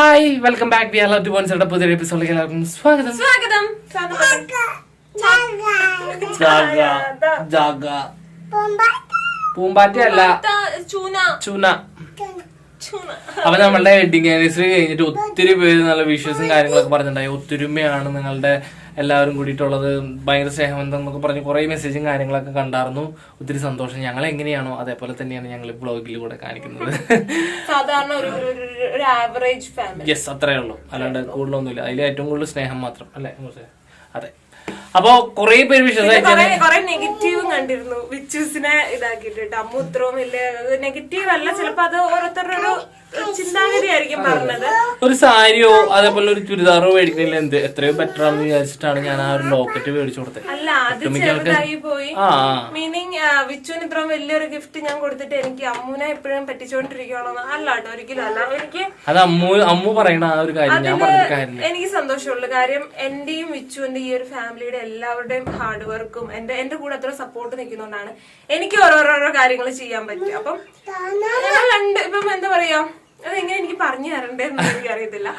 Hi welcome back we are love to ones പുതിയ എപ്പിസോഡിലേക്ക് എല്ലാവർക്കും സ്വാഗതം. സ്വാഗതം. ജാഗ. ജാഗ. പൂമ്പാറ്റ അല്ല. ചൂന. ചൂന. ചൂന. അപ്പൊ നമ്മളുടെ വെഡിങ് ആനിവേഴ്സറി കഴിഞ്ഞിട്ട് ഒത്തിരി പേര് നല്ല വിഷ്വൽസും കാര്യങ്ങളൊക്കെ പറഞ്ഞിട്ടുണ്ടായി. ഒത്തൊരുമയാണ് നിങ്ങളുടെ എല്ലാവരും കൂടിയിട്ടുള്ളത് ഭയങ്കര സ്നേഹബന്ധം എന്നൊക്കെ പറഞ്ഞ് കുറെ മെസ്സേജും കാര്യങ്ങളൊക്കെ കണ്ടായിരുന്നു. ഒത്തിരി സന്തോഷം. ഞങ്ങൾ എങ്ങനെയാണോ അതേപോലെ തന്നെയാണ് ഞങ്ങൾ ബ്ലോഗിലൂടെ കാണിക്കുന്നത്. സാധാരണ ഒരു ഒരു- ആവറേജ് ഫാമിലി യെസ് അത്രേ ഉള്ളൂ. അല്ലാണ്ട് കൂടുതലൊന്നുമില്ല. അതിൽ ഏറ്റവും കൂടുതൽ സ്നേഹം മാത്രം. അല്ലേ അതെ. അപ്പോ കുറെ പേര് വിശ്വസിച്ചു നെഗറ്റീവും കണ്ടിരുന്നു. വിച്ചൂസിനെ ഇതാക്കിയിട്ട് അമ്മ ഉത്തരവും ഇല്ല നെഗറ്റീവ് അല്ല. ചിലപ്പോ അത് ഓരോരുത്തരുടെ ഒരു ചിന്താഗതി ആയിരിക്കും പറഞ്ഞത്. ഒരു സാരിയോ അതേപോലെ ഒരു ചുരിദാറോ മേടിക്കുന്നില്ല എന്ത്? എത്രയോ ബെറ്റർ ആണെന്ന് വിചാരിച്ചിട്ടാണ് ഞാൻ ആ ഒരു ലോക്കറ്റ് മേടിച്ചു കൊടുത്തത്. അല്ല അത് ചെറുതായി പോയി. മീനിങ് വിച്ചുവിന് ഇത്രയും വലിയൊരു ഗിഫ്റ്റ് ഞാൻ കൊടുത്തിട്ട് എനിക്ക് അമ്മുനെ എപ്പോഴും പറ്റിച്ചോണ്ടിരിക്കണോന്ന് അല്ല കേട്ടോ ഒരിക്കലും. അല്ല എനിക്ക് അത് അമ്മു അമ്മു പറയണ ആ ഒരു കാര്യം ഞാൻ പറഞ്ഞ കാര്യം എനിക്ക് സന്തോഷമുള്ള. കാര്യം എന്റെയും വിച്ചുവിന്റെ ഈ ഒരു ഫാമിലിയുടെ എല്ലാവരുടെയും ഹാർഡ് വർക്കും എന്റെ എന്റെ കൂടെ അത്ര സപ്പോർട്ട് നിൽക്കുന്നതുകൊണ്ടാണ് എനിക്ക് ഓരോരോരോ കാര്യങ്ങൾ ചെയ്യാൻ പറ്റും. അപ്പം ഞങ്ങൾ രണ്ട് ഇപ്പം എന്താ പറയാ? അതെങ്ങനെ എനിക്ക് പറഞ്ഞു തരണ്ടേന്ന് എനിക്ക് അറിയത്തില്ല.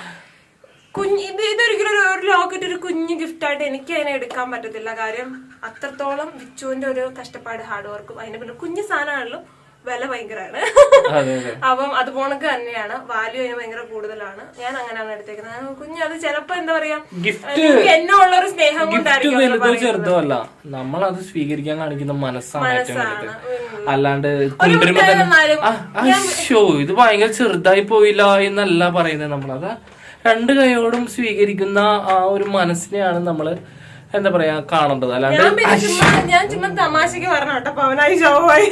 കുഞ്ഞ് ഇത് ഇതൊരിക്കലും ഒരു- ഒരു ലോക്കറ്റ് ഒരു കുഞ്ഞു ഗിഫ്റ്റായിട്ട് എനിക്ക് അതിനെ എടുക്കാൻ പറ്റത്തില്ല. കാര്യം അത്രത്തോളം വിച്ചുവിന്റെ ഒരു കഷ്ടപ്പാട് ഹാർഡ് വർക്കും അതിനെ പിന്നെ കുഞ്ഞു സാധനമാണല്ലോ. വില ഭയങ്കരമാണ് അപ്പം അത് പോണക്ക് തന്നെയാണ്. വാല്യൂ അതിന് ഭയങ്കര കൂടുതലാണ്. ഞാൻ അങ്ങനെയാണ് എടുത്തേക്കുന്നത്. കുഞ്ഞ് അത് ചിലപ്പോ എന്താ പറയാ ഗിഫ്റ്റ് നിങ്ങൾക്ക് എന്നെ ഉള്ള ഒരു സ്നേഹം കൊണ്ടായിരിക്കും നമ്മൾ അത് സ്വീകരിക്കാൻ കാണിക്കുന്ന മനസ്സാണ്. അല്ലാണ്ട് ശ്ശോ, ഇത് ഭയങ്കര ചെറുതായി പോയില്ല എന്നല്ല പറയുന്നത് നമ്മളത്. രണ്ട് കൈയോടും സ്വീകരിക്കുന്ന ആ ഒരു മനസ്സിനെയാണ് നമ്മൾ എന്താ പറയാ കാണേണ്ടത്. അല്ലാണ്ട് ഞാൻ ചുമ്മാ തമാശക്ക് പറഞ്ഞ കേട്ടോ പവനായി ഷോവായി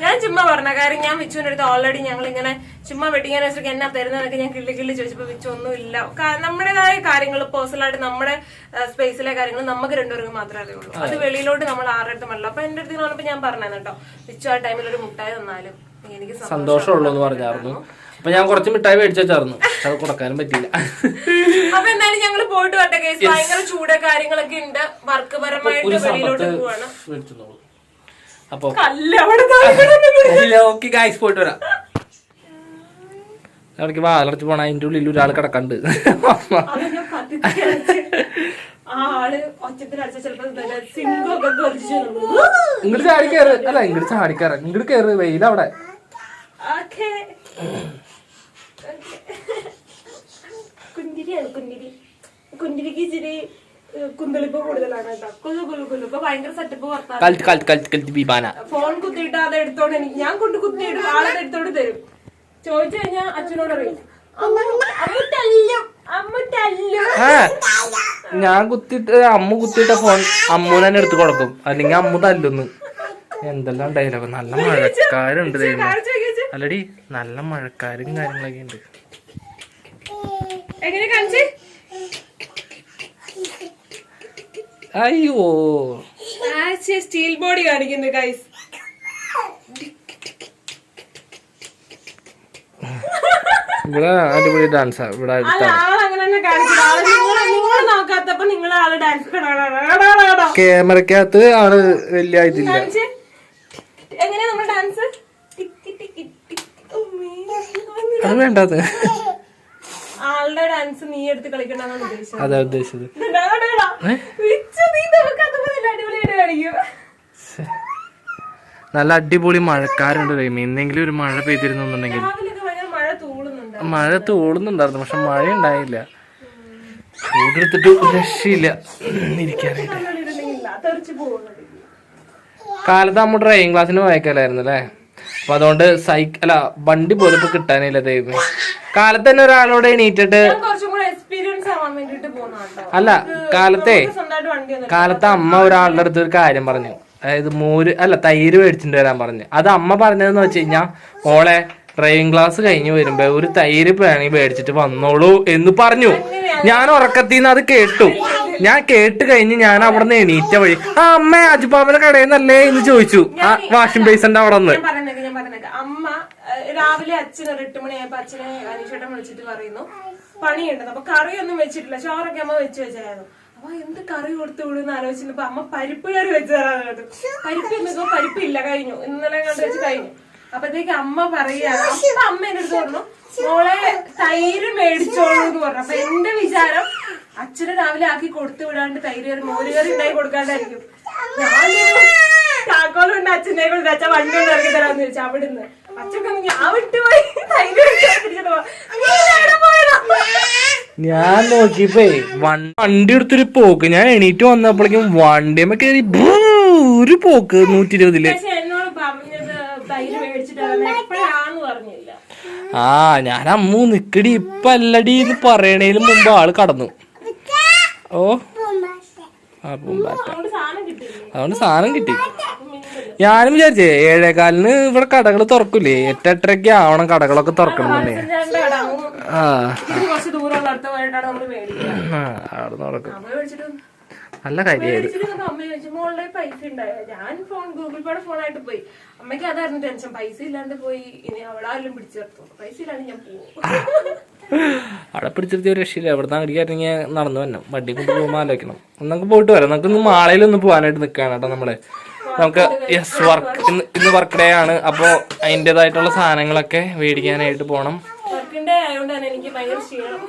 ഞാൻ ചുമ്മാ പറഞ്ഞ കാര്യം ഞാൻ വിച്ചുവിന്റെ അടുത്ത് ഓൾറെഡി ഞങ്ങൾ ഇങ്ങനെ ചുമ്മാ വെഡിങ് വെച്ചിട്ട് എന്നാ തരുന്നതൊക്കെ ഞാൻ കിള്ളി കിള്ളി ചോദിച്ചപ്പോ വിച്ചു ഒന്നും ഇല്ല നമ്മുടേതായ കാര്യങ്ങൾ പേഴ്സണലായിട്ട് നമ്മുടെ സ്പേസിലെ കാര്യങ്ങൾ നമുക്ക് രണ്ടുപേർക്ക് മാത്രമേ അറിയുള്ളൂ. അത്. വെളിയിലോട്ട് നമ്മൾ ആരുടെ അടുത്തും അല്ല അപ്പൊ എന്റെ അടുത്ത് പറഞ്ഞപ്പോ ഞാൻ പറഞ്ഞു കേട്ടോ വിച്ചു ആ ടൈമിൽ ഒരു മുട്ടായി തന്നാലും എനിക്ക് സന്തോഷം സന്തോഷമുള്ളൂ എന്ന് പറഞ്ഞായിരുന്നു. അപ്പൊ ഞാൻ കുറച്ച് മിഠായി മേടിച്ചു വെച്ചായിരുന്നു പക്ഷെ അത് കൊടുക്കാനും പറ്റിയില്ല. അപ്പൊ എന്തായാലും ഞങ്ങൾ പോയിട്ട് വരട്ടെ കേസ് ഭയങ്കര ചൂട് കാര്യങ്ങളൊക്കെ ഉണ്ട്. വർക്ക് പരമായിട്ട് ഒരു വെളിയിലോട്ട് സമ്പത്ത് പോവാണ്. മേടിച്ചോളൂ അപ്പൊ ഓക്കെ ഗായ്സ് പോയിട്ട് വരാം. ഇടയ്ക്ക് വാലടച്ച് പോണ അതിന്റെ ഉള്ളിൽ ഒരാൾ കിടക്കണ്ട്. ഇങ്ങോട്ട് ചാടി കയറ് അല്ല ഇങ്ങോട്ട് ചാടി കയറ ഇങ്ങോട്ട് കയറ് വെയിലവിടെ. കുന്തിരിയാണ് കുന്തിരി. കുന്തിരിക്ക് ഇച്ചിരി കുന്തളിപ്പ് കൂടുതലാണ് കേട്ടോ. കുലു കുലു കുലു ഇപ്പൊ ഭയങ്കര സെറ്റപ്പ് വർത്താനം ഫോൺ കുത്തിയിട്ട് അത് എടുത്തോണ്ട് എനിക്ക് ഞാൻ കൊണ്ട് കുത്തിയിട്ട് ആളെ എടുത്തോണ്ട് തരും. ചോദിച്ചു കഴിഞ്ഞാ അച്ഛനോട് അറിയും അമ്മ അമ്മ തല്ലും അമ്മ തല്ലും. ഞാൻ കുത്തിട്ട് അമ്മ കുത്തിയിട്ട ഫോൺ അമ്മു തന്നെ എടുത്ത് കൊടുക്കും. അല്ലെങ്കിൽ അമ്മു തല്ലുന്നു. എന്തെല്ലാം ഡയലോഗ് നല്ല മഴക്കാരുണ്ട് ദൈവം അല്ലടി നല്ല മഴക്കാരും കാര്യങ്ങളൊക്കെ ഉണ്ട്. എങ്ങനെ കാണിച്ചേ? അയ്യോ. സ്റ്റീൽ ബോഡി കാണിക്കുന്നു ഗൈസ് ഇവിടെ അടിപൊളി ഡാൻസാ ഇവിടെ ക്യാമറക്കകത്ത് ആൾ വലിയ ഇതില്ല. എങ്ങനെയാ നമ്മുടെ ഡാൻസ് അത് വേണ്ടത്. ആളുടെ ഡാൻസ് നീ എടുത്ത് ഉദ്ദേശിച്ചത്. അതാ ഉദ്ദേശിച്ചത്. നല്ല അടിപൊളി മഴക്കാരുണ്ട് ദൈവം എന്തെങ്കിലും ഒരു മഴ പെയ്തിരുന്നുണ്ടെങ്കിൽ. മഴ തൂളുന്നുണ്ടായിരുന്നു പക്ഷെ മഴ ഉണ്ടായില്ല. ചൂടെടുത്തിട്ട് രക്ഷയില്ല. ഇരിക്കാനായിട്ട്. കാലത്ത് നമ്മൾ ഡ്രൈവിംഗ് ക്ലാസ്സിന് പോയേക്കലായിരുന്നു അല്ലേ അപ്പൊ അതുകൊണ്ട് സൈക്കിൾ അല്ല വണ്ടി പോലും ഇപ്പൊ കിട്ടാനില്ല ദൈവം കാലത്ത് തന്നെ ഒരാളോട് എണീറ്റിട്ട് അല്ല കാലത്തെ കാലത്തെ കാലത്ത് അമ്മ ഒരാളുടെ അടുത്ത് ഒരു കാര്യം പറഞ്ഞു. അതായത് മോര് അല്ല തൈര് മേടിച്ചിട്ട് വരാൻ പറഞ്ഞു. അത് അമ്മ പറഞ്ഞതെന്ന് വെച്ച് കഴിഞ്ഞാ മോളെ ഡ്രൈവിംഗ് ക്ലാസ് കഴിഞ്ഞ് വരുമ്പോ ഒരു തൈര് വേണമെങ്കിൽ മേടിച്ചിട്ട് വന്നോളൂ എന്ന് പറഞ്ഞു. ഞാൻ ഉറക്കത്തിൽ നിന്ന് അത് കേട്ടു. ഞാൻ കേട്ട് കഴിഞ്ഞ് ഞാൻ അവിടെ നിന്ന് എണീറ്റ വഴി ആ അമ്മ അജുബാബിന്റെ കടയിൽ നിന്നല്ലേ? എന്ന് ചോദിച്ചു. ആ വാഷിംഗ് ബേസിന്റെ അവിടെ നിന്ന്. ഞാൻ ഞാൻ പറയുന്നേക്ക് അമ്മ രാവിലെ അച്ഛന് ഒരു എട്ട് മണിയായപ്പോ അച്ഛനെ അനീഷേട്ടൻ വിളിച്ചിട്ട് പറയുന്നു. പണിയുണ്ടെന്ന് അപ്പൊ കറിയൊന്നും വെച്ചിട്ടില്ല. ചോറൊക്കെ അമ്മ വെച്ച് വെച്ചായിരുന്നു. അപ്പൊ എന്ത് കറി കൊടുത്തു വിടുന്ന് ആലോചിച്ചപ്പോ അമ്മ പരിപ്പ് കറി വെച്ച് കേട്ടു പരിപ്പ് എന്നൊക്കെ പരിപ്പ് ഇല്ല കഴിഞ്ഞു. ഇന്നലെ കണ്ട് വെച്ച് കഴിഞ്ഞു. അപ്പത്തേക്ക് അമ്മ പറയാണ് അപ്പൊ അമ്മ എന്റെ അടുത്ത് പറഞ്ഞു മോളെ തൈര് മേടിച്ചോളൂ എന്ന് പറഞ്ഞു. അപ്പൊ എന്റെ വിചാരം അച്ഛനെ രാവിലെ ആക്കി കൊടുത്തു വിടാണ്ട് തൈര് കറി മോര് കറി ഉണ്ടായി കൊടുക്കാണ്ടായിരിക്കും. ഞാനൊരു താക്കോലും ഉണ്ട് അച്ഛനെ കൊണ്ട് അച്ഛൻ വണ്ടി ഒന്ന് ഇറക്കി തരാന്ന് ചോദിച്ചു അവിടുന്ന്. അച്ഛൻ ഞാൻ വിട്ടുപോയി ഞാൻ നോക്കിയപ്പോ വണ്ടി എടുത്തൊരു പോക്ക്. ഞാൻ എണീറ്റ് വന്നപ്പോഴേക്കും വണ്ടിയമ്മ കയറി ഒരു പോക്ക് നൂറ്റി ഇരുപതിൽ ആ ഞാൻ അമ്മു നിക്കടി. ഇപ്പൊ അല്ലടി എന്ന് പറയണേലും മുമ്പ് ആൾ കടന്നു. ഓ. പൂമ്പാറ്റ അതുകൊണ്ട് സാധനം കിട്ടി. ഞാനും വിചാരിച്ചേ ഏഴേകാലിന് ഇവിടെ കടകൾ തുറക്കൂലേ? എട്ട് എട്ടരയ്ക്ക് ആവണം കടകളൊക്കെ തുറക്കണമെന്നേ ആ. അവിടെ നടക്കും. നല്ല കാര്യമായത് മോളുടെ പൈസ ഉണ്ടായോ? ഞാൻ ഫോൺ ഗൂഗിൾ പേയുടെ ഫോണായിട്ട് പോയി. അമ്മയ്ക്ക് അതായിരുന്നു ടെൻഷൻ പൈസ ഇല്ലാണ്ട് പോയി. ഇനി അവിടെ ആരും പിടിച്ചു നിർത്തും പൈസ ഇല്ലാണ്ട് ഞാൻ പോകും അവിടെ പിടിച്ചിരുത്തിയ ഒരു രക്ഷയില്ല. എവിടുന്ന് അങ്ങടിക്കായിരുന്നെങ്കിൽ നടന്നു വരണം. വണ്ടി കൊണ്ട് പോകുമ്പോൾ ആലോചിക്കണം. നമുക്ക് പോയിട്ട് വരാം. നമുക്ക് ഇന്ന് മാളയിലൊന്ന് പോകാനായിട്ട് നിൽക്കുകയാണ് കേട്ടോ നമ്മൾ. നമുക്ക് യെസ് വർക്ക് ഇന്ന് ഇന്ന് വർക്ക് ഡേ ആണ്. അപ്പോൾ അതിന്റെതായിട്ടുള്ള സാധനങ്ങളൊക്കെ മേടിക്കാനായിട്ട് പോകണം വർക്കിന്റെ ആയതുകൊണ്ട് തന്നെ എനിക്ക് ഭയങ്കര ക്ഷീണം.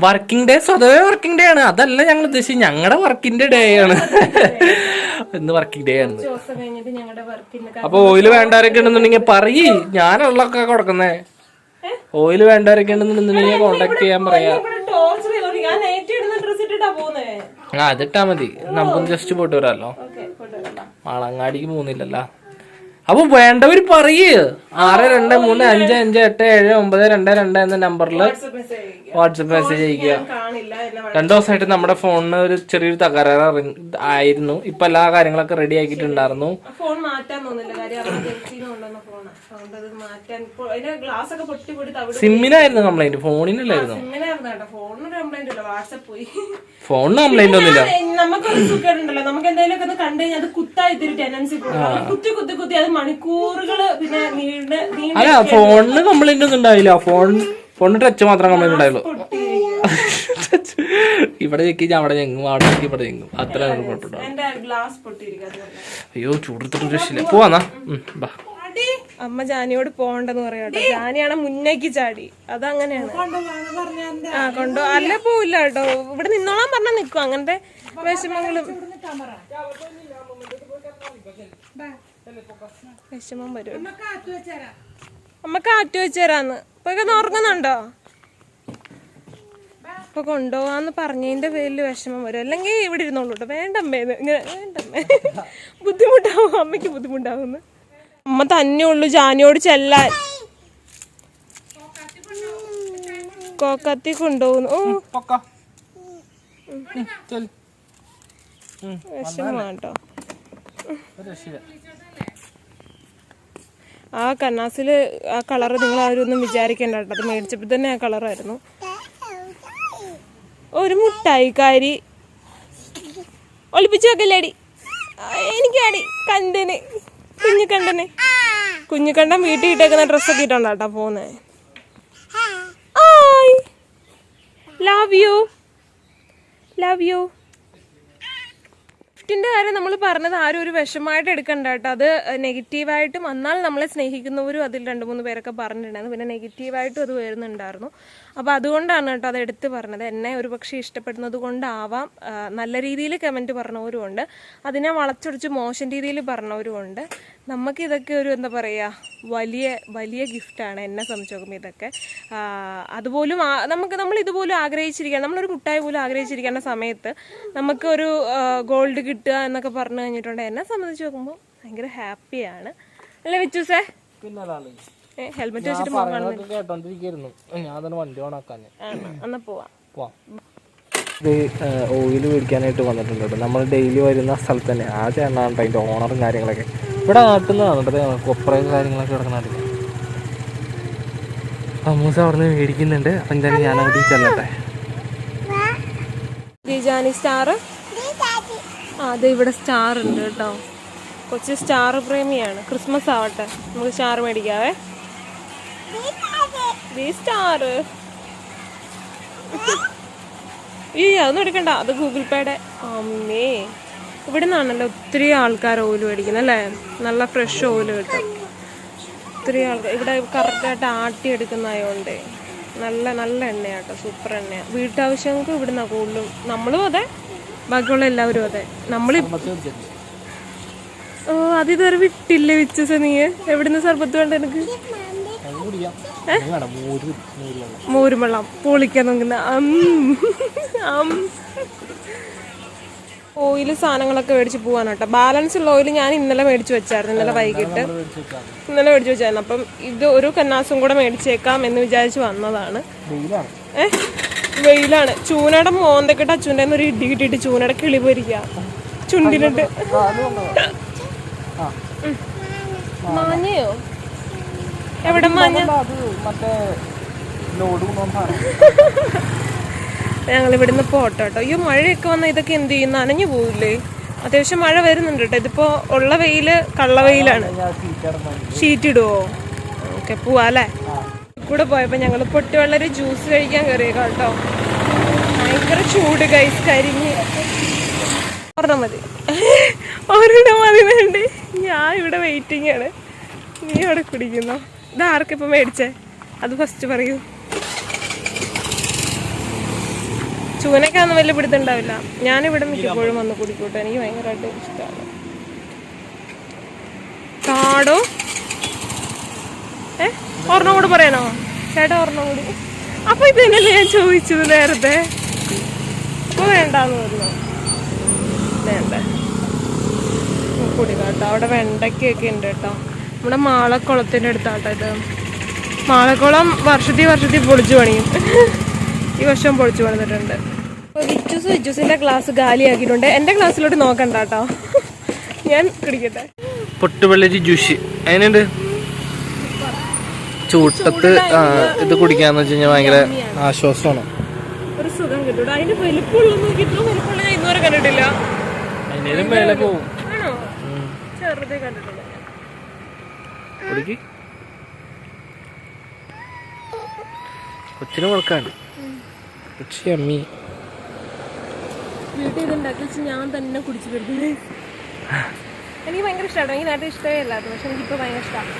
വർക്കിംഗ് ഡേ സ്വതവേ വർക്കിംഗ് ഡേ ആണ്. അതല്ല ഞങ്ങൾ ഉദ്ദേശിച്ചത്. ഞങ്ങളുടെ വർക്കിന്റെ ഡേ ആണ്. ഇന്ന് വർക്കിംഗ് ഡേ ആണ്. അപ്പൊ ഓയിൽ വേണ്ടവരൊക്കെ ഉണ്ടെന്നുണ്ടെങ്കിൽ പറയ്. ഞാനുള്ളൊക്കെ കൊടുക്കുന്നേ. ഓയിൽ വേണ്ടവരൊക്കെ ഉണ്ടെന്നുണ്ടെന്നുണ്ടെങ്കിൽ കോണ്ടാക്ട് ചെയ്യാൻ പറയാ. ആ അതിട്ടാ മതി. നമുക്കൊന്ന് ജസ്റ്റ് പോയിട്ട് വരാമല്ലോ മാളങ്ങാടിക്ക് പോകുന്നില്ലല്ലോ. അപ്പൊ വേണ്ടവർ പറയ്. ആറ് രണ്ട് മൂന്ന് അഞ്ച് അഞ്ച് എട്ട് ഏഴ് ഒമ്പത് രണ്ട് രണ്ട് എന്ന നമ്പറിൽ വാട്സപ്പ് മെസ്സേജ് അയക്കുക രണ്ടു ദിവസമായിട്ട് നമ്മുടെ ഫോണിന് ഒരു ചെറിയൊരു തകരാറ് ആയിരുന്നു. ഇപ്പൊ എല്ലാ കാര്യങ്ങളൊക്കെ റെഡി ആക്കിയിട്ടുണ്ടായിരുന്നു. ഫോൺ മാറ്റാൻ തോന്നില്ല കാര്യം സിമ്മിനായിരുന്നു കംപ്ലൈന്റ് ഫോണിനല്ലായിരുന്നു? ഫോണിന് കംപ്ലൈന്റ് ഒന്നുമില്ല നമുക്കൊരു സുഖമുണ്ടല്ലോ. നമുക്ക് എന്തെങ്കിലും ഒക്കെ കണ്ടു കഴിഞ്ഞാൽ അത് കുത്തായി ഇത്തിരി ടെൻഡൻസി പോകും നമ്മൾ കുത്തി കുത്തി കുത്തി അത് മണിക്കൂറുകൾ പിന്നെ നീണ്ട അല്ല ഫോണിന് കംപ്ലൈന്റ് ഒന്നും ഉണ്ടായില്ല. ഫോൺ ഫോണിന് ടച്ച് മാത്രം കംപ്ലൈന്റ് ഉണ്ടായുള്ളൂ. ഇവിടെ ചെക്കി അവിടെ ഞെങ്ങും അവിടെ ചെക്കി ഇവിടെ ഞെങ്ങും. അത്ര കുഴപ്പമുണ്ടോ ഗ്ലാസ് പൊട്ടിയിരിക്കും. അതുകൊണ്ട് അയ്യോ ചൂടെടുത്തിട്ട് രക്ഷയില്ല. പോവാന്നാ ബാ. അമ്മ ജാനിയോട് പോണ്ടെന്ന് പറയാട്ടോ. ജാനിയാണ് മുന്നേക്ക് ചാടി. അതങ്ങനെയാണ്. ആ കൊണ്ടോ. അല്ല പോവില്ല കേട്ടോ ഇവിടെ നിന്നോളാൻ പറഞ്ഞാ നിക്കും. അങ്ങനത്തെ വിഷമങ്ങളും. വിഷമം വരും. അമ്മ കാറ്റ് വെച്ചേരാന്ന് ഇപ്പൊ ഒക്കെ ഉറങ്ങുന്നുണ്ടോ? ഇപ്പൊ കൊണ്ടുപോവാന്ന് പറഞ്ഞതിന്റെ പേരിൽ വിഷമം വരും. അല്ലെങ്കിൽ ഇവിടെ ഇരുന്നോളൂട്ടോ. വേണ്ടമ്മേന്ന് ഇങ്ങനെ വേണ്ടമ്മേ. ബുദ്ധിമുട്ടാവും. അമ്മയ്ക്ക് ബുദ്ധിമുട്ടാവുന്നു. അമ്മ തന്നെ ഉള്ളു ജാനിയോട് ചെല്ലാൻ. കോക്കത്തി കൊണ്ടുപോകുന്നു. ഓ. വിഷമാട്ടോ ആ കണ്ണാസിൽ ആ കളറ് നിങ്ങൾ ആരൊന്നും വിചാരിക്കണ്ട കേട്ടോ. അത് മേടിച്ചപ്പോൾ തന്നെ ആ കളറായിരുന്നു. ഒരു മുട്ടായിക്കാരി ഒളിപ്പിച്ചു വെക്കല്ലേടി എനിക്ക് അടി കണ്ടന്. കുഞ്ഞിക്കണ്ടന് കുഞ്ഞിക്കണ്ടൻ വീട്ടിൽ ഇട്ടേക്കുന്ന ഡ്രസ്സൊക്കെ ഇട്ടുണ്ടോ കേട്ടോ പോന്നെ ലവ് യു ലവ് യു ഗിഫ്റ്റിന്റെ കാര്യം നമ്മൾ പറഞ്ഞത് ആരും ഒരു വിഷമമായിട്ട് എടുക്കണ്ട കേട്ടോ അത് നെഗറ്റീവായിട്ടും എന്നാൽ നമ്മളെ സ്നേഹിക്കുന്നവരും അതിൽ രണ്ട് മൂന്ന് പേരൊക്കെ പറഞ്ഞിട്ടുണ്ടായിരുന്നു. പിന്നെ നെഗറ്റീവായിട്ടും അത് വരുന്നുണ്ടായിരുന്നു. അപ്പോൾ അതുകൊണ്ടാണ് കേട്ടോ അത് എടുത്ത് പറഞ്ഞത്. എന്നെ ഒരു പക്ഷേ ഇഷ്ടപ്പെടുന്നത് കൊണ്ടാവാം. നല്ല രീതിയിൽ കമന്റ് പറഞ്ഞവരും ഉണ്ട്. അതിനെ വളച്ചൊടിച്ച് മോശം രീതിയിൽ പറഞ്ഞവരും ഉണ്ട്. നമുക്ക് ഇതൊക്കെ ഒരു എന്താ പറയുക വലിയ വലിയ ഗിഫ്റ്റാണ് എന്നെ സംബന്ധിച്ച് നോക്കുമ്പോൾ ഇതൊക്കെ അതുപോലും നമുക്ക് നമ്മൾ ഇതുപോലും ആഗ്രഹിച്ചിരിക്കുക നമ്മളൊരു മുട്ടായി പോലും ആഗ്രഹിച്ചിരിക്കുന്ന സമയത്ത് നമുക്ക് ഒരു ഗോൾഡ് കിട്ടുക എന്നൊക്കെ പറഞ്ഞു കഴിഞ്ഞിട്ടുണ്ട്. എന്നെ സംബന്ധിച്ച് നോക്കുമ്പോൾ ഭയങ്കര ഹാപ്പിയാണ് അല്ലേ വിച്ചൂസേ? ഹെൽമെറ്റ് വെച്ചിട്ട് കേട്ടോണ്ടിരിക്കുന്നു ഞാൻ തന്നെ വണ്ടി ഓണാക്കാൻ എന്നാ പോവാം. പോവാം. ഇത് ഓയിൽ മേടിക്കാനായിട്ട് വന്നിട്ടുണ്ട് കേട്ടോ. നമ്മൾ ഡെയിലി വരുന്ന സ്ഥലത്ത് തന്നെ. ആ ചേട്ടനാണ് അതിന്റെ അതിന്റെ ഓണറും കാര്യങ്ങളൊക്കെ. ഇവിടെ നാട്ടിൽ നിന്നാണ് കേട്ടോ കൊപ്രയും കാര്യങ്ങളൊക്കെ കിടക്കുന്നുണ്ട്. അമ്മൂസ അവിടെ നിന്ന് മേടിക്കുന്നുണ്ട്. അപ്പം ഞാൻ അവിടെ ചെല്ലട്ടെ. സ്റ്റാർ ആ അത് ഇവിടെ സ്റ്റാർ ഉണ്ട് കേട്ടോ. കൊച്ചു സ്റ്റാർ പ്രേമിയാണ്. ക്രിസ്മസ് ആവട്ടെ. നമുക്ക് സ്റ്റാർ മേടിക്കാവേ. അതൊന്നും എടുക്കണ്ട. അത് ഗൂഗിൾ പേയുടെ. അമ്മേ. ഇവിടെ നിന്നാണല്ലോ ഒത്തിരി ആൾക്കാർ ഓയിൽ മേടിക്കുന്നത് അല്ലേ? നല്ല ഫ്രഷ് ഓയിൽ കിട്ടും. ഒത്തിരി ആൾക്കാർ. ഇവിടെ കറക്റ്റായിട്ട് ആട്ടി എടുക്കുന്നതായോണ്ടേ. നല്ല നല്ല എണ്ണയാട്ടോ. സൂപ്പർ എണ്ണയാണ് വീട്ടാവശ്യങ്ങൾക്ക് ഇവിടെ നിന്നാണ് കൂടുതലും. നമ്മളും അതെ. ബാക്കിയുള്ള എല്ലാവരും അതെ. നമ്മൾ ഓ അത് ഇതുവരെ വിട്ടില്ലേ വിച്ചസ നീ? എവിടുന്ന് സർബത്ത് വേണ്ട എനിക്ക് മോരും വെള്ളം പൊളിക്കാൻ നോക്കുന്ന ഓയിൽ സാധനങ്ങളൊക്കെ മേടിച്ച് പോവാനോട്ടോ. ബാലൻസ് ഉള്ള ഓയിൽ ഞാൻ ഇന്നലെ മേടിച്ച് വെച്ചായിരുന്നു. ഇന്നലെ വൈകിട്ട്. ഇന്നലെ മേടിച്ച് വെച്ചായിരുന്നു. അപ്പം ഇത് ഒരു കന്നാസും കൂടെ മേടിച്ചേക്കാം എന്ന് വിചാരിച്ച് വന്നതാണ്. ഏഹ് വെയിലാണ്. ചൂനയുടെ മോന്തക്കിട്ട് അച്ഛന്റെ ഒരു ഇടി കിട്ടിയിട്ട് ചൂനയുടെ കിളി പൊരിക്കുക ചുണ്ടിനിട്ട് ഉം. മാഞ്ഞയോ എവിടെ മാഞ്ഞ? ഞങ്ങൾ ഇവിടുന്ന് പോട്ടോ കേട്ടോ. ഈ മഴയൊക്കെ വന്നാൽ ഇതൊക്കെ എന്ത് ചെയ്യും നനഞ്ഞു പോവില്ലേ? അത്യാവശ്യം മഴ വരുന്നുണ്ട് കേട്ടോ. ഇതിപ്പോ ഉള്ള വെയിൽ കള്ള വെയിലാണ്. ഷീറ്റ് ഇടുവോ? ഓക്കെ പോവാല്ലേ കൂടെ പോയപ്പോ ഞങ്ങൾ പൊട്ടുവെള്ളൊരു ജ്യൂസ് കഴിക്കാൻ കയറിയേക്കാം കേട്ടോ. ഭയങ്കര ചൂട് കൈസ് കരിഞ്ഞ്. ഒരെണ്ണം മതി. ഒരെണ്ണം മതി വേണ്ടി? ഞാൻ ഇവിടെ വെയിറ്റിംഗ് ആണ്. നീ അവിടെ കുടിക്കുന്നോ? ഇത് ആർക്കിപ്പോ മേടിച്ചേ? അത് ഫസ്റ്റ് പറയൂ. ചൂനക്കാന്ന് വലിയ പിടുത്തുണ്ടാവില്ല ഞാനിവിടെ മിക്കപ്പോഴും വന്ന് കുടിക്കൂട്ടെ. എനിക്ക് ഭയങ്കരമായിട്ട് ഇഷ്ടമാണ് കാടോ? ഏ? ഒരെണ്ണം കൂടെ പറയണോ? ചേട്ടാ ഒരെണ്ണം കൂടി. അപ്പൊ ഇത് തന്നെയല്ലേ ഞാൻ ചോദിച്ചത് നേരത്തെ? അപ്പൊ വേണ്ടാന്ന് പറഞ്ഞു വേണ്ട. കുടി അവിടെ വെണ്ടയ്ക്കൊക്കെ ഉണ്ട് കേട്ടോ. നമ്മുടെ മാളക്കുളത്തിന്റെ അടുത്താട്ടോ ഇത്. മാളക്കുളം വർഷത്തിൽ വർഷത്തിൽ പൊളിച്ചു പണിയും. ഈ വർഷം പൊളിച്ചു പണിതിട്ടുണ്ട്. അപ്പോൾ വിച്ചൂസ് വിച്ചൂസിന്റെ ക്ലാസ് ഗാലിയാക്കിയിട്ടുണ്ട് എന്റെ ക്ലാസ്സിലോട്ട് നോക്കണ്ട കേട്ടോ ഞാൻ കുടിക്കട്ടെ പൊട്ടുവെള്ളരി ജ്യൂസ് അതിനുണ്ട് ചൂട്ടത്ത് ഇത് കുടിക്കാന്ന് വെച്ച് കഴിഞ്ഞാൽ ഭയങ്കര ആശ്വാസമാണ്. ഒരു സുഖം കിട്ടും അതിന്റെ വലിപ്പമുള്ള നോക്കി ഇത്ര വലിപ്പമുള്ള ഞാൻ ഇന്നുവരെ കണ്ടിട്ടില്ല മേലെ ചെറുതേ കണ്ടിട്ടില്ല. ഞാൻ. കുടിക്ക് കൊച്ചിന് കൊടുക്കാണ്ട് കൊച്ചി അമ്മി. വീട്ടിൽ വെച്ച് ഞാൻ തന്നെ കുടിച്ചു വരുന്നത്. എനിക്ക് ഭയങ്കര ഇഷ്ടമാണ് എനിക്ക് നേരത്തെ ഇഷ്ടമേ അല്ലാത്ത പക്ഷെ എനിക്കിപ്പോൾ ഭയങ്കര ഇഷ്ടമാണ്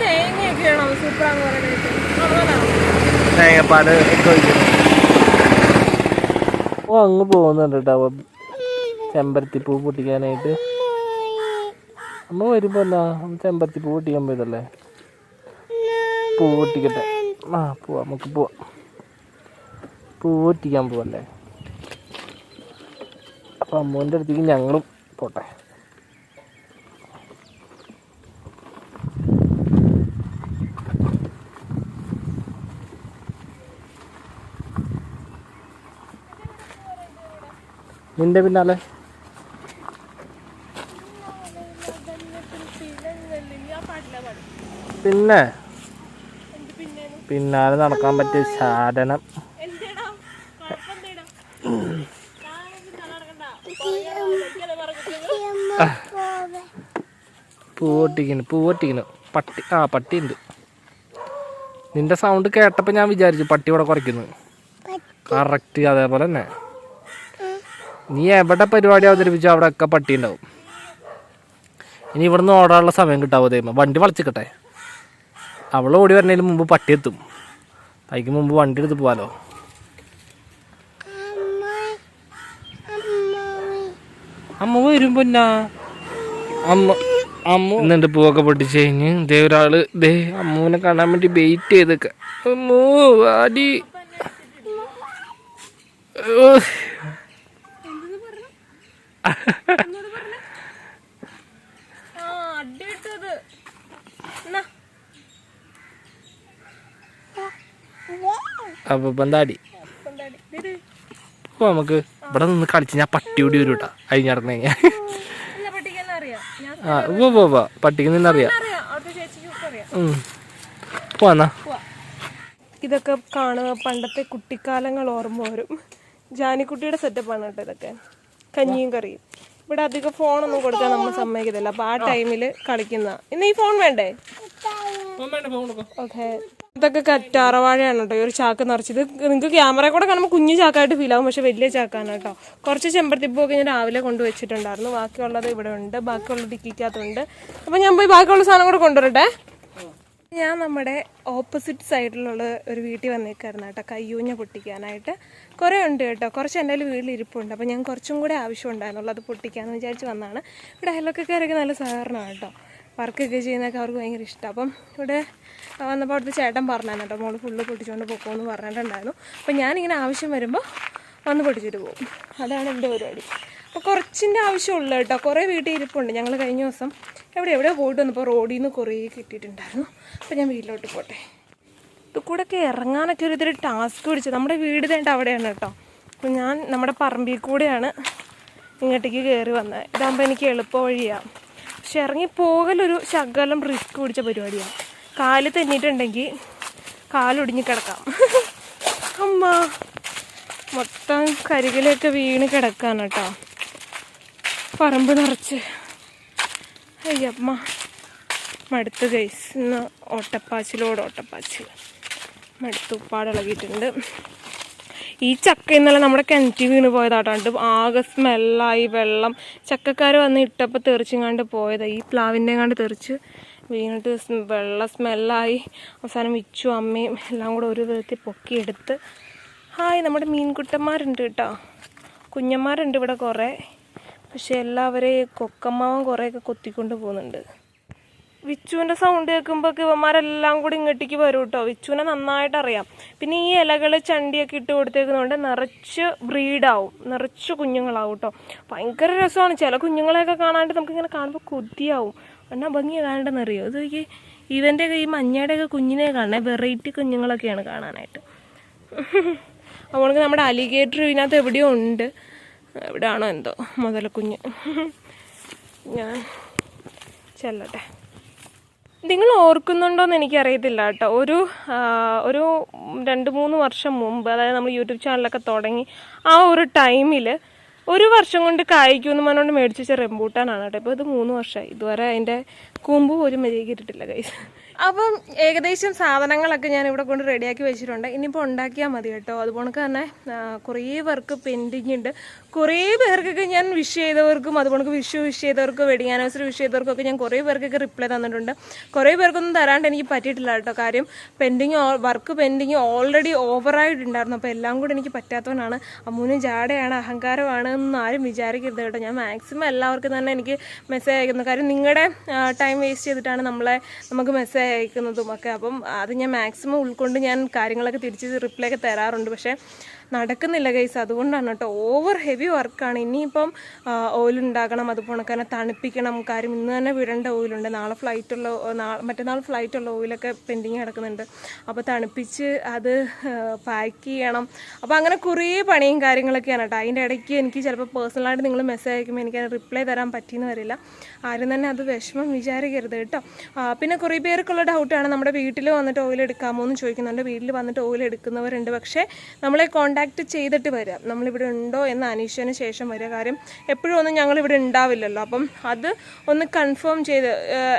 തേങ്ങയൊക്കെയാണോ? സൂപ്പറാന്ന് പറയുന്നത് ഒക്കെ ഓ അങ്ങ് പോകുന്നുണ്ട് കേട്ടോ. ചെമ്പരത്തിപ്പൂ പൊട്ടിക്കാനായിട്ട്. അമ്മ വരുമ്പോ എന്നാ അമ്മ പൂ പൊട്ടിക്കാൻ പോയതല്ലേ? പൂ പൊട്ടിക്കട്ടെ ആ പോവാ നമുക്ക് പോവാം. പൂ പൊട്ടിക്കാൻ പോവല്ലേ? അപ്പൊ അമ്മൂന്റെ അടുത്തേക്ക് ഞങ്ങളും പോട്ടെ. നിന്റെ പിന്നാലെ. പിന്നെ പിന്നാലെ നടക്കാൻ പറ്റിയ സാധനം പൂവൊട്ടിക്കുന്നു പൂവൊട്ടിക്കുന്നു. പട്ടി ആ പട്ടി ഉണ്ട് നിന്റെ സൗണ്ട് കേട്ടപ്പോൾ ഞാൻ വിചാരിച്ചു പട്ടി ഇവിടെ കുറയ്ക്കുന്നു. കറക്റ്റ് അതേപോലെ തന്നെ. നീ എവിടെ പരിപാടി അവതരിപ്പിച്ചോ അവിടെ ഒക്കെ പട്ടി ഉണ്ടാവും. ഇനി ഇവിടുന്ന് ഓടാനുള്ള സമയം കിട്ടാവോ ദൈവം വണ്ടി വളച്ചിക്കട്ടെ. അവൾ ഓടി വരുന്നതിന് മുമ്പ് പട്ടി എത്തും. അതിക്ക് മുമ്പ് വണ്ടി എടുത്ത് പോവാലോ. അമ്മ വരുമ്പോ അമ്മ അമ്മ. എന്നിട്ട് പൂവൊക്കെ പൊട്ടിച്ച്? കഴിഞ്ഞ് ദേ ഒരാൾ ദേ അമ്മുവിനെ കാണാൻ വേണ്ടി വെയിറ്റ് ചെയ്തൊക്കെ. അമ്മൂ വാടി. ഓ ആ അടി കിട്ടത് എന്നാ അപ്പൊ പന്താടി. അപ്പൊ നമുക്ക് ഇവിടെ നിന്ന് കളിച്ച് ഞാൻ പട്ടി ഓടി വരും കേട്ടാ അഴിഞ്ഞ് നടന്നു കഴിഞ്ഞാൽ ആ ഉവ്വ് പോവാ. പട്ടിക്ക് നിന്നറിയാം. പോവാന്നാ ഇതൊക്കെ കാണുക പണ്ടത്തെ കുട്ടിക്കാലങ്ങൾ ഓർമ്മ വരും. ജാനിക്കുട്ടിയുടെ സെറ്റപ്പാണ് കേട്ടോ ഇതൊക്കെ. കഞ്ഞിയും കറിയും. ഇവിടെ അധികം ഫോണൊന്നും കൊടുക്കാൻ നമ്മൾ സമ്മതിക്കത്തില്ല. അപ്പൊ ആ ടൈമിൽ കളിക്കുന്ന ഇന്ന് ഈ ഫോൺ വേണ്ടേ? ഓക്കെ ഇതൊക്കെ കറ്റാറവാഴയാണ് കേട്ടോ. ഈ ഒരു ചാക്ക് നിറച്ചത് നിങ്ങൾക്ക് ക്യാമറ കൂടെ കാണുമ്പോൾ കുഞ്ഞു ചാക്കായിട്ട് ഫീൽ ആവും പക്ഷെ വലിയ ചാക്കാണ് കേട്ടോ. കുറച്ച് ചെമ്പരത്തിപ്പൂക്കെ ഞാൻ രാവിലെ കൊണ്ടുവച്ചിട്ടുണ്ടായിരുന്നു ബാക്കിയുള്ളത് ഇവിടെ ഉണ്ട്. ബാക്കിയുള്ളത് ഇക്കാത്തുണ്ട് അപ്പം ഞാൻ പോയി ബാക്കിയുള്ള സാധനം കൂടെ കൊണ്ടുവരട്ടെ. ഞാൻ നമ്മുടെ ഓപ്പോസിറ്റ് സൈഡിലുള്ള ഒരു വീട്ടിൽ വന്നേക്കായിരുന്നു കേട്ടോ. കയ്യൂഞ്ഞ പൊട്ടിക്കാനായിട്ട്. കുറേ ഉണ്ട് കേട്ടോ. കുറച്ച് എന്റെ വീട്ടിൽ ഇരിപ്പുണ്ട്. അപ്പോൾ ഞാൻ കുറച്ചും കൂടെ ആവശ്യം ഉണ്ടായിരുന്നുള്ളൂ അത് പൊട്ടിക്കാമെന്ന് വിചാരിച്ച് വന്നതാണ്. ഇവിടെ അയൽവക്കക്കാരൊക്കെ നല്ല സഹകരണമാണ് കേട്ടോ. വർക്കൊക്കെ ചെയ്യുന്നതൊക്കെ അവർക്ക് ഭയങ്കര ഇഷ്ടമാണ്. അപ്പം ഇവിടെ വന്നപ്പോൾ അവിടുത്തെ ചേട്ടൻ പറഞ്ഞു മോൾ ഫുള്ള് പൊട്ടിച്ചുകൊണ്ട് പോകുമെന്ന് പറഞ്ഞിട്ടുണ്ടായിരുന്നു. അപ്പോൾ ഞാനിങ്ങനെ ആവശ്യം വരുമ്പോൾ വന്ന് പൊട്ടിച്ചിട്ട് പോകും. അതാണ് എന്റെ പരിപാടി. അപ്പോൾ കുറച്ചിന്റെ ആവശ്യമുള്ളൂ കേട്ടോ. കുറേ വീട്ടിൽ ഇരിപ്പുണ്ട്. ഞങ്ങൾ കഴിഞ്ഞ ദിവസം എവിടെ എവിടെ പോയിട്ട് വന്നപ്പോൾ റോഡിൽ നിന്ന് കുറേ കിട്ടിയിട്ടുണ്ടായിരുന്നു. അപ്പോൾ ഞാൻ വീട്ടിലോട്ട് പോട്ടെ. ഇത് കൂടെ ഒക്കെ ഇറങ്ങാനൊക്കെ ഒരു ഇതൊരു ടാസ്ക് പിടിച്ചത് നമ്മുടെ വീട് തേണ്ട അവിടെയാണ് കേട്ടോ. അപ്പോൾ ഞാൻ നമ്മുടെ പറമ്പിൽ കൂടെയാണ് ഇങ്ങോട്ടേക്ക് കയറി വന്നത്. ഇതാകുമ്പോൾ എനിക്ക് എളുപ്പ വഴിയാണ് പക്ഷെ ഇറങ്ങി പോകലൊരു ശകലം റിസ്ക് പിടിച്ച പരിപാടിയാണ് കാൽ തെന്നിയിട്ടുണ്ടെങ്കിൽ കാലൊടിഞ്ഞ് കിടക്കാം. അമ്മ മൊത്തം കരികിലൊക്കെ വീണ് കിടക്കാണ് കേട്ടോ. പറമ്പ് നിറച്ച്. അയ്യമ്മ മടുത്ത് കൈസ് ഓട്ടപ്പാച്ചിലോട് ഓട്ടപ്പാച്ചിൽ. മടുത്ത് ഉപ്പാടിളകിയിട്ടുണ്ട് ഈ ചക്ക ഇന്നലെ നമ്മുടെ കിണറ്റി വീണ് പോയതാട്ടാണ്ട് ആകെ സ്മെല്ലായി വെള്ളം. ചക്കക്കാർ വന്ന് ഇട്ടപ്പോൾ തെറിച്ചിങ്ങാണ്ട് പോയതാണ് ഈ പ്ലാവിന്റെ കണ്ട് തെറിച്ച് വീണിട്ട് വെള്ള സ്മെല്ലായി. അവസാനം വിച്ചു അമ്മയും എല്ലാം കൂടെ ഒരു വിധത്തിൽ പൊക്കിയെടുത്ത്. ഹായ് നമ്മുടെ മീൻകുട്ടന്മാരുണ്ട് കേട്ടോ. കുഞ്ഞന്മാരുണ്ട് ഇവിടെ കുറേ. പക്ഷെ എല്ലാവരെയും കൊക്കമ്മാവൻ കുറേയൊക്കെ കൊത്തിക്കൊണ്ട് പോകുന്നുണ്ട്. വിച്ചുവിന്റെ സൗണ്ട് കേൾക്കുമ്പോൾ ഇവന്മാരെല്ലാം കൂടി ഇങ്ങോട്ടേക്ക് വരും കേട്ടോ വിച്ചുവിനെ നന്നായിട്ട് അറിയാം. പിന്നെ ഈ ഇലകൾ ചണ്ടിയൊക്കെ ഇട്ട് കൊടുത്തേക്കുന്നതുകൊണ്ട് നിറച്ച് ബ്രീഡാവും നിറച്ച് കുഞ്ഞുങ്ങളാവും കേട്ടോ ഭയങ്കര രസമാണ് ചില കുഞ്ഞുങ്ങളെയൊക്കെ കാണാണ്ട് നമുക്കിങ്ങനെ കാണുമ്പോൾ കൊതിയാവും. എന്നാ ഭംഗി കാണണ്ടെന്നറിയോ ഇത് ഈ ഇവന്റെയൊക്കെ ഈ മഞ്ഞയുടെയൊക്കെ കുഞ്ഞിനെ കാണണേ വെറൈറ്റി കുഞ്ഞുങ്ങളൊക്കെയാണ് കാണാനായിട്ട്. അപ്പോൾ നമ്മുടെ അലിഗേറ്റർ ഇതിനകത്ത് എവിടെയോ ഉണ്ട്. എവിടെയാണോ എന്തോ മുതലക്കുഞ്ഞ്. ഞാൻ ചെല്ലട്ടെ. നിങ്ങൾ ഓർക്കുന്നുണ്ടോയെന്ന് എനിക്കറിയത്തില്ല കേട്ടോ. ഒരു ഒരു രണ്ട് മൂന്ന് വർഷം മുമ്പ് അതായത് നമ്മൾ യൂട്യൂബ് ചാനലൊക്കെ തുടങ്ങി ആ ഒരു ടൈമിൽ ഒരു വർഷം കൊണ്ട് കായ്ക്കുമെന്ന് പറഞ്ഞുകൊണ്ട് മേടിച്ച റെമ്പൂട്ടാനാണ് കേട്ടോ. ഇപ്പോൾ ഇത് മൂന്ന് വർഷമായി ഇതുവരെ അതിന്റെ കൂമ്പ് പോലും മര്യാദയ്ക്ക് ഇട്ടിട്ടില്ല കൈസ് അപ്പം ഏകദേശം സാധനങ്ങളൊക്കെ ഞാൻ ഇവിടെ കൊണ്ട് റെഡിയാക്കി വെച്ചിട്ടുണ്ട്. ഇനിയിപ്പോൾ ഉണ്ടാക്കിയാൽ മതി കേട്ടോ. അതുപോലെ തന്നെ കുറേ പേർക്ക് പെൻഡിങ് ഉണ്ട്. കുറേ പേർക്കൊക്കെ ഞാൻ വിഷ് ചെയ്തവർക്കും അതുപോലെ വിഷു വിഷ് ചെയ്തവർക്കും വെഡിങ് ആനിവേഴ്സറി വിഷ് ചെയ്തവർക്കൊക്കെ ഞാൻ കുറേ പേർക്കൊക്കെ റിപ്ലൈ തന്നിട്ടുണ്ട്. കുറേ പേർക്കൊന്നും തരാണ്ട് എനിക്ക് പറ്റിയിട്ടില്ല കേട്ടോ കാര്യം. പെൻഡിങ് വർക്ക് പെൻഡിങ് ഓൾറെഡി ഓവറായിട്ടുണ്ടായിരുന്നു അപ്പോൾ എല്ലാം കൂടി എനിക്ക് പറ്റാത്തവനാണ്. അമ്മൂന് ജാടയാണ് അഹങ്കാരമാണ് എന്ന് ആരും വിചാരിക്കരുത് കേട്ടോ. ഞാൻ മാക്സിമം എല്ലാവർക്കും തന്നെ എനിക്ക് മെസ്സേജ് അയക്കുന്നു. കാര്യം നിങ്ങളുടെ ടൈം വേസ്റ്റ് ചെയ്തിട്ടാണ് നമ്മളെ നമുക്ക് മെസ്സേജ് അയക്കുന്നതും ഒക്കെ അപ്പം അത് ഞാൻ മാക്സിമം ഉൾക്കൊണ്ട് ഞാൻ കാര്യങ്ങളൊക്കെ തിരിച്ച് റിപ്ലൈ ഒക്കെ തരാറുണ്ട്. പക്ഷേ നടക്കുന്നില്ല ഗൈസ് അതുകൊണ്ടാണ് കേട്ടോ. ഓവർ ഹെവി വർക്കാണ് ഇനിയിപ്പം ഓയിൽ ഉണ്ടാക്കണം അതുപോലെ തന്നെ തണുപ്പിക്കണം കാര്യം ഇന്ന് തന്നെ വിടേണ്ട ഓയിലുണ്ട് നാളെ ഫ്ലൈറ്റുള്ള മറ്റന്നാൾ ഫ്ലൈറ്റുള്ള ഓയിലൊക്കെ പെൻഡിങ് കിടക്കുന്നുണ്ട്. അപ്പോൾ തണുപ്പിച്ച് അത് പാക്ക് ചെയ്യണം. അപ്പോൾ അങ്ങനെ കുറേ പണിയും കാര്യങ്ങളൊക്കെയാണ് കേട്ടോ. അതിന്റെ ഇടയ്ക്ക് എനിക്ക് ചിലപ്പോൾ പേഴ്സണലായിട്ട് നിങ്ങൾ മെസ്സേജ് അയക്കുമ്പോൾ എനിക്ക് റിപ്ലൈ തരാൻ പറ്റിയെന്ന് വരില്ല. ആരും തന്നെ അത് വിഷമം വിചാരിക്കരുത് കേട്ടോ. പിന്നെ കുറേ പേർക്കുള്ള ഡൗട്ടാണ് നമ്മുടെ വീട്ടിൽ വന്നിട്ട് ഓയിൽ എടുക്കാമോ എന്ന് ചോദിക്കുന്നുണ്ട്. വീട്ടിൽ വന്നിട്ട് ഓയിൽ എടുക്കുന്നവരുണ്ട്. പക്ഷേ നമ്മളെ കോൺടാക്റ്റ് ചെയ്തിട്ട് വരിക നമ്മളിവിടെ ഉണ്ടോ എന്ന് അനീഷന് ശേഷം വരിക കാര്യം എപ്പോഴും ഒന്നും ഞങ്ങളിവിടെ ഉണ്ടാവില്ലല്ലോ. അപ്പം അത് ഒന്ന് കൺഫേം ചെയ്ത്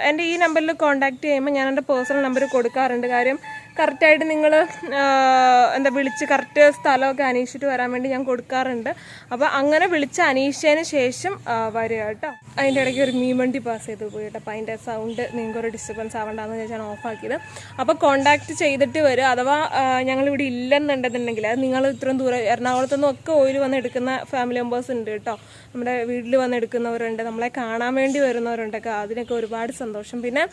എന്റെ ഈ നമ്പറിൽ കോണ്ടാക്ട് ചെയ്യുമ്പോൾ ഞാൻ എന്റെ പേഴ്സണൽ നമ്പർ കൊടുക്കാറുണ്ട്. കാര്യം കറക്റ്റായിട്ട് നിങ്ങൾ എന്താ വിളിച്ച് കറക്റ്റ് സ്ഥലമൊക്കെ അന്വേഷിച്ചിട്ട് വരാൻ വേണ്ടി ഞാൻ കൊടുക്കാറുണ്ട്. അപ്പോൾ അങ്ങനെ വിളിച്ച് അന്വേഷിച്ചതിന് ശേഷം വരിക കേട്ടോ. അതിന്റെ ഇടയ്ക്ക് ഒരു മീമണ്ടി പാസ് ചെയ്ത് പോയി കേട്ടോ. അപ്പോൾ അതിന്റെ സൗണ്ട് നിങ്ങൾക്ക് ഒരു ഡിസ്റ്റർബൻസ് ആവണ്ടെന്ന് വെച്ചാൽ ഓഫാക്കിയത് അപ്പോൾ കോണ്ടാക്ട് ചെയ്തിട്ട് വരിക. അഥവാ ഞങ്ങളിവിടെ ഇല്ലെന്നുണ്ടെന്നുണ്ടെങ്കിൽ അത് നിങ്ങൾ ഇത്രയും ദൂരം എറണാകുളത്തു ഒക്കെ ഓയിൽ വന്ന് എടുക്കുന്ന ഫാമിലി മെമ്പേഴ്സ് ഉണ്ട് കേട്ടോ. നമ്മുടെ വീട്ടിൽ വന്ന് എടുക്കുന്നവരുണ്ട്. നമ്മളെ കാണാൻ വേണ്ടി വരുന്നവരുണ്ടൊക്കെ അതിനൊക്കെ ഒരുപാട് സന്തോഷം. പിന്നെ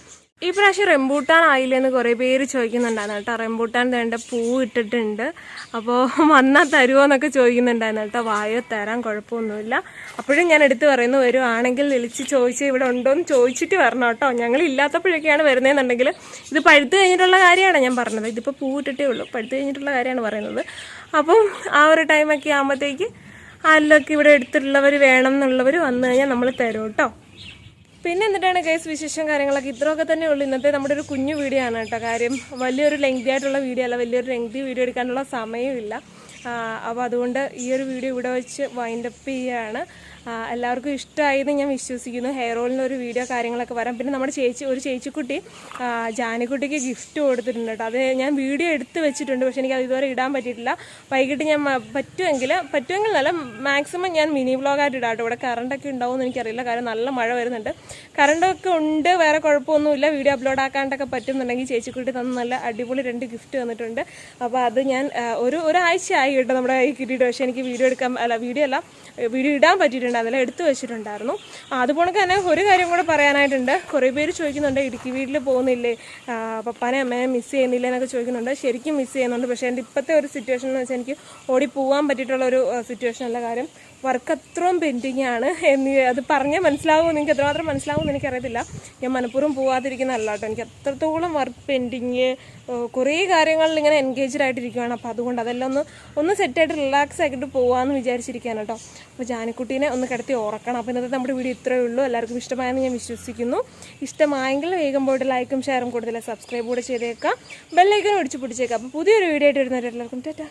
ഈ പ്രാവശ്യം റെമ്പൂട്ടാൻ ആയില്ലെന്ന് കുറേ പേര് ചോദിക്കുന്നുണ്ടായിരുന്നു കേട്ടോ. റെമ്പൂട്ടാൻ വേണ്ട പൂ ഇട്ടിട്ടുണ്ട്. അപ്പോൾ വന്നാൽ തരുമോ എന്നൊക്കെ ചോദിക്കുന്നുണ്ടായിരുന്നു കേട്ടോ. വായോ തരാൻ കുഴപ്പമൊന്നുമില്ല. അപ്പോഴും ഞാൻ എടുത്ത് പറയുന്നു വരുവാണെങ്കിൽ വിളിച്ച് ചോദിച്ച് ഇവിടെ ഉണ്ടോ എന്ന് ചോദിച്ചിട്ട് വരണം കേട്ടോ. ഞങ്ങൾ ഇല്ലാത്തപ്പോഴൊക്കെയാണ് വരുന്നതെന്നുണ്ടെങ്കിൽ ഇത് പഴുത്ത് കഴിഞ്ഞിട്ടുള്ള കാര്യമാണ് ഞാൻ പറഞ്ഞത്. ഇതിപ്പോൾ പൂ ഇട്ടിട്ടേ ഉള്ളൂ. പഴുത്ത് കഴിഞ്ഞിട്ടുള്ള കാര്യമാണ് പറയുന്നത്. അപ്പം ആ ഒരു ടൈമൊക്കെ ആകുമ്പോഴത്തേക്ക് ആരിലൊക്കെ ഇവിടെ എടുത്തിട്ടുള്ളവർ വേണം എന്നുള്ളവർ വന്നു കഴിഞ്ഞാൽ നമ്മൾ തരും കേട്ടോ. പിന്നെ എന്നിട്ടാണ് കേസ് വിശേഷം കാര്യങ്ങളൊക്കെ? ഇത്രയൊക്കെ തന്നെ ഉള്ളൂ. ഇന്നത്തെ നമ്മുടെ ഒരു കുഞ്ഞു വീഡിയോ ആണ് കേട്ടോ. കാര്യം വലിയൊരു ലെങ്തി ആയിട്ടുള്ള വീഡിയോ അല്ല വലിയൊരു ലെങ്തി വീഡിയോ എടുക്കാനുള്ള സമയമില്ല അപ്പോൾ അതുകൊണ്ട് ഈ ഒരു വീഡിയോ ഇവിടെ വെച്ച് വൈൻഡപ്പ് ചെയ്യുകയാണ് എല്ലാവർക്കും ഇഷ്ടമായെന്ന് ഞാൻ വിശ്വസിക്കുന്നു. ഹെയർ ഓയിലിന് ഒരു വീഡിയോ കാര്യങ്ങളൊക്കെ വരാം. പിന്നെ നമ്മുടെ ചേച്ചി ഒരു ചേച്ചിക്കുട്ടി ജാനിക്കുട്ടിക്ക് ഗിഫ്റ്റ് കൊടുത്തിട്ടുണ്ട് കേട്ടോ. അത് ഞാൻ വീഡിയോ എടുത്ത് വെച്ചിട്ടുണ്ട് പക്ഷേ എനിക്ക് ഇതുവരെ ഇടാൻ പറ്റിയിട്ടില്ല. വൈകിട്ട് ഞാൻ പറ്റുമെങ്കിൽ പറ്റുമെങ്കിൽ നല്ല മാക്സിമം ഞാൻ മിനി വ്ളോഗായിട്ട് ഇടാം ഇവിടെ കറണ്ടൊക്കെ ഉണ്ടാവുമെന്ന് എനിക്കറിയില്ല. കാരണം നല്ല മഴ വരുന്നുണ്ട്. കറണ്ടൊക്കെ ഉണ്ട് വേറെ കുഴപ്പമൊന്നുമില്ല. വീഡിയോ അപ്ലോഡ് ആക്കാണ്ടൊക്കെ പറ്റുന്നുണ്ടെങ്കിൽ ചേച്ചിക്കുട്ടി തന്ന നല്ല അടിപൊളി രണ്ട് ഗിഫ്റ്റ് തന്നിട്ടുണ്ട്. അപ്പോൾ അത് ഞാൻ ഒരു ഒരാഴ്ച ആയി കേട്ടോ നമ്മുടെ ഈ കിട്ടിയിട്ട് പക്ഷേ എനിക്ക് വീഡിയോ എടുക്കാൻ അല്ല വീഡിയോ അല്ല വീഡിയോ ഇടാൻ പറ്റിയിട്ടുണ്ടായിരുന്നില്ല എടുത്തു വെച്ചിട്ടുണ്ടായിരുന്നു. അതുപോലെ തന്നെ ഒരു കാര്യം കൂടെ പറയാനായിട്ടുണ്ട്. കുറേ പേര് ചോദിക്കുന്നുണ്ട് ഇടുക്കി വീട്ടിൽ പോകുന്നില്ലേ? പപ്പാനെ അമ്മേനെ മിസ് ചെയ്യുന്നില്ല എന്നൊക്കെ ചോദിക്കുന്നുണ്ട്. ശരിക്കും മിസ് ചെയ്യുന്നുണ്ട്. പക്ഷേ എന്റെ ഇപ്പോഴത്തെ ഒരു സിറ്റുവേഷൻ എന്ന് വെച്ചാൽ എനിക്ക് ഓടി പോകാൻ പറ്റിയിട്ടുള്ള ഒരു സിറ്റുവേഷൻ അല്ല കാര്യം. വർക്ക് അത്രയും പെൻഡിങ് ആണ് എന്ന് അത് പറഞ്ഞാൽ മനസ്സിലാവും. നിങ്ങൾക്ക് എത്രമാത്രം മനസ്സിലാവും എനിക്കറിയത്തില്ല. ഞാൻ മനഃപൂർവം പോകാതിരിക്കുന്നതല്ല കേട്ടോ എനിക്ക് അത്രത്തോളം വർക്ക് പെൻഡിങ് കുറേ കാര്യങ്ങളിൽ ഇങ്ങനെ എൻഗേജ്ഡ് ആയിട്ടിരിക്കുകയാണ് അപ്പോൾ അതുകൊണ്ട് അതെല്ലാം ഒന്ന് ഒന്ന് സെറ്റായിട്ട് റിലാക്സ് ആക്കിയിട്ട് പോകാമെന്ന് വിചാരിച്ചിരിക്കുകയാണ് കേട്ടോ. അപ്പോൾ ജാനിക്കുട്ടീനെ ഒന്ന് കിടത്തി ഉറക്കണം. അപ്പോൾ ഇന്നത്തെ നമ്മുടെ വീഡിയോ ഇത്രയേ ഉള്ളൂ. എല്ലാവർക്കും ഇഷ്ടമായെന്ന് ഞാൻ വിശ്വസിക്കുന്നു. ഇഷ്ടമായെങ്കിൽ വേഗം പോയിട്ട് ലൈക്കും ഷെയറും കൂടുതൽ സബ്സ്ക്രൈബ് കൂടെ ചെയ്തേക്കാം. ബെല്ലൈക്കനും ഒടിച്ച് പിടിച്ചേക്കാം. അപ്പോൾ പുതിയൊരു വീഡിയോ ആയിട്ട് വരുന്നവരെല്ലാവർക്കും ടാറ്റാ.